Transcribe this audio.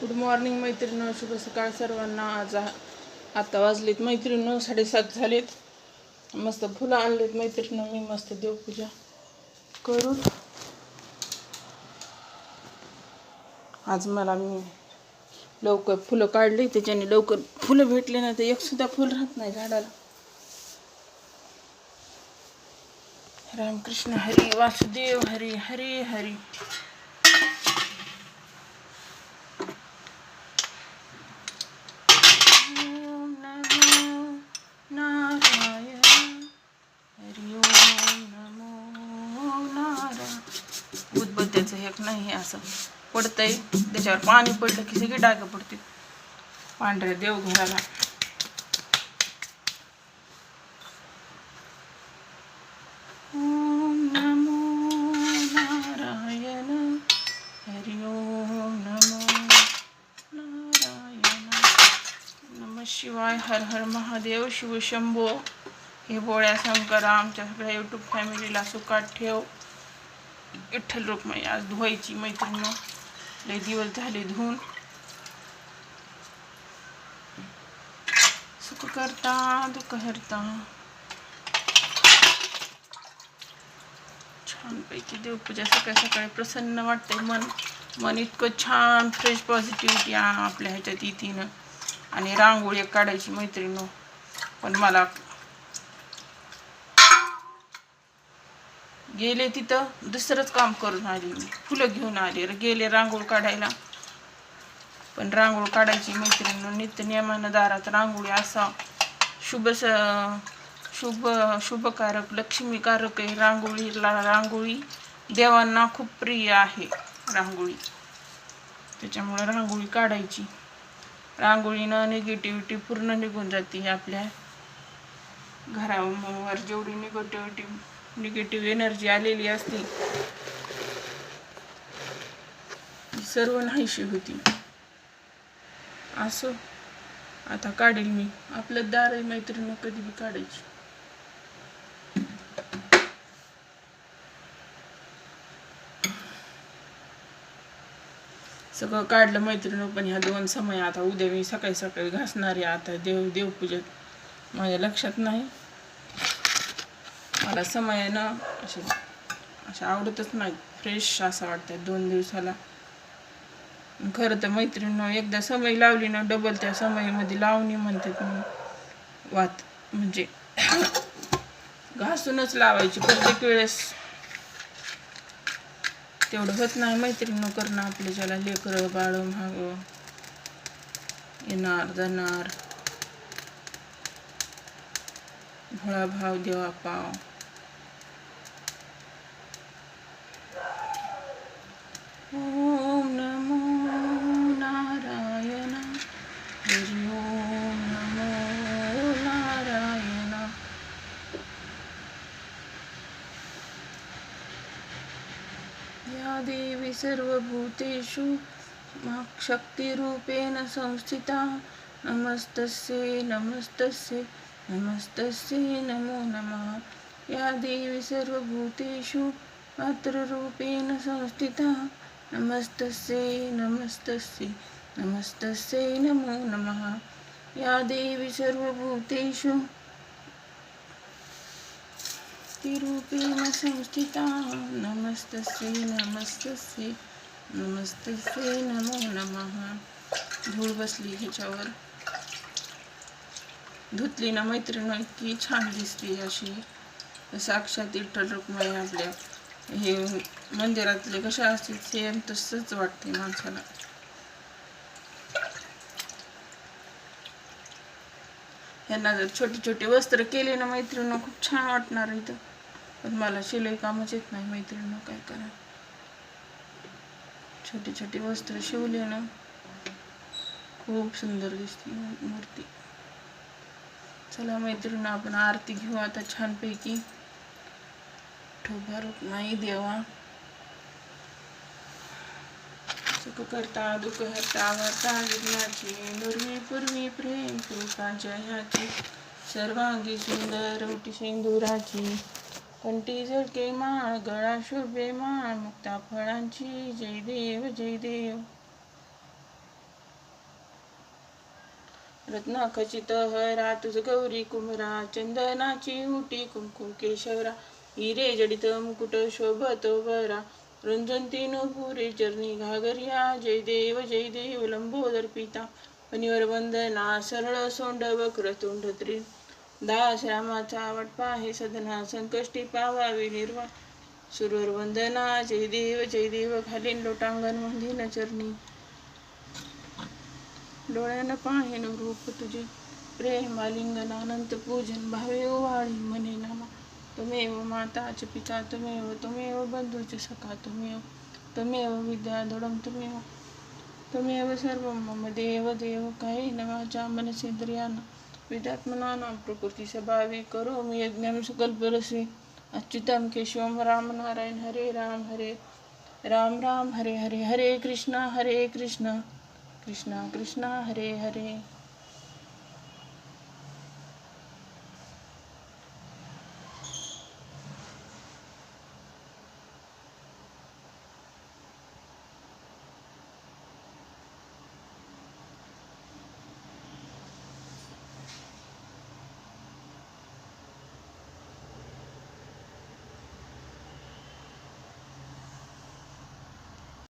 Good morning मैत्रिणी शुभ सकाळ सर्वांना. आज आता वाजलीत मैत्रिणी साडेसात झालेत. मस्त फुलं आणलेत मैत्रिणी मी मस्त देवपूजा करून. आज मला मी लवकर फुलं काढली. त्याच्याने लवकर फुलं भेटले ना तर एक सुद्धा फुल राहत नाही झाडाला. रामकृष्ण हरी वासुदेव हरी हरी हरी ओम नमो नारायण हरि ओम नमो नारायण उदबत्त्याचं नाही हे असं. पडतंय. त्याच्यावर पाणी पडलं की सगळी डाग पडते पांढऱ्या देवघराला ओम नमो नारायण. हरि ओम नमो नारायण. शिवाय हर हर महादेव. शिवशंभो हे बोळ्या करा आमच्या सगळ्या यूट्यूब फॅमिलीला सुखात ठेव. विठ्ठल रुक्माई आज धुवायची मैत्रिणी लय दिवस झाले धुवून. सुख करता दुःख हरता. छानपैकी देवपूजा सकाळी सकाळी प्रसन्न वाटतंय मन. मन इतकं छान फ्रेश पॉझिटिव्हिटी आपल्या ह्याच्यात येते ना आणि रांगोळी काढायची मैत्रिणी पण मला गेले तिथं दुसरंच काम करून आले मी. फुलं घेऊन आले. गेले रांगोळ काढायला. पण रांगोळ काढायची मैत्रिणी नित्य नियमानं दारात रांगोळी असा शुभ स शुभ शुभकारक लक्ष्मीकारक आहे. रांगोळीला रांगोळी देवांना खूप प्रिय आहे रांगोळी. त्याच्यामुळे रांगोळी काढायची. रांगोळीनं निगेटिव्हिटी पूर्ण निघून जाते आपल्या घरावर. जेवढी निगेटिव्हिटी निगेटिव्ह एनर्जी आलेली असते. सर्व नाहीशी होती. असो आता काढेल मी. आपलं दार आहे मैत्रिणी कधी बी काढायची. सगळं काढलं मैत्रिणी पण ह्या दोन समय आता उद्या मी सकाळी सकाळी घासणार आहे. आता देव देवपूजेत माझ्या लक्षात नाही. मला समय ना असे असे आवडतच नाही. फ्रेश असं वाटतं दोन दिवसाला. खरं तर मैत्रिणीनं एकदा समय लावली ना डबल त्या समयमध्ये लावणी म्हणतात म्हणून वात म्हणजे घासूनच लावायची प्रत्येक वेळेस. तेवढं होत नाही मैत्रिणी करणं आपल्या ज्याला लेकरं बाळ महाग येणार जाणार. भोळा भाव देवा पाव. ओम नमो नारायण। हरि ओम नमो नारायण। या देवी सर्वभूतेषु शक्तिरूपेण संस्थिता। नमस्तस्यै नमस्तस्यै नमस्तस्यै नमो नमः। या देवी सर्वभूतेषु मातृरूपेण संस्थिता। नमस्तस्यै नमस्तस्यै नमस्तस्यै नमो नमः। या देवी सर्वभूतेषु। तिरूपेण संस्थिता। नमस्तस्यै नमस्तस्यै नमस्तस्यै नमो नमः। धूळ बसली ह्याच्यावर धुतली ना मैत्रीण इतकी छान दिसते अशी। साक्षात विठ्ठल रुक्मय आपल्या हे मंदिरातले कसे असतील सेम तसंच वाटते माणसाला. ह्यांना जर छोटे छोटे वस्त्र केले ना मैत्रिणी खूप छान वाटणार इथं. पण मला शिलाई कामच येत नाही मैत्रिणी काय करा छोटे छोटे वस्त्र शिवले ना खूप सुंदर दिसते मूर्ती. चला मैत्रिणी आपण आरती घेऊ आता छानपैकी. ठोभा नाही देवा. सुख करता दुःख हरता वार्ता विघ्नाची पूर्वी पूर्वी प्रेम कृपा जयाची सर्वांगी सुंदर उटी सिंदुराची. कंटी झळके माळ गळा शुभे माळ मुक्ता फळांची. जय देव जय देव. रत्ना खचित हरा तुझ गौरी कुमरा चंदनाची उटी कुंकुम केशवरा. हिरे जडित मुकुट शोभतो बरा रुंजंती पुरे चरणी घागरिया. जय देव जय देव लंबोदर पिता. पनिवर वंदना सरळ सोंड वक्रतुंड त्रि दास रामाचा वटपा हे सदना संकष्टी पावावी निर्वा. सुरवर वंदना जय देव जय देव खालीन लोटांगण मंदिन चरणी. डोळ्यानं पाहेन रूप तुझे. प्रेम आलिंगन अनंत पूजन भावे ओवाळी मने नामा. त्वमेव च पिता त्वमेव त्वमेव बंधूचे सखा त्वमेव त्वमेव विद्याधुडं त्वमेव त्वमेव सर्वं मम देव देव काही न वाचा मनसेंद्रियानं विद्यात्मनानां प्रकृती करोमि यज्ञं सुकल्परसे अच्युतं केशवं रामनारायण हरे राम हरे राम राम हरे हरे हरे कृष्णा हरे कृष्णा कृष्णा कृष्णा हरे हरे।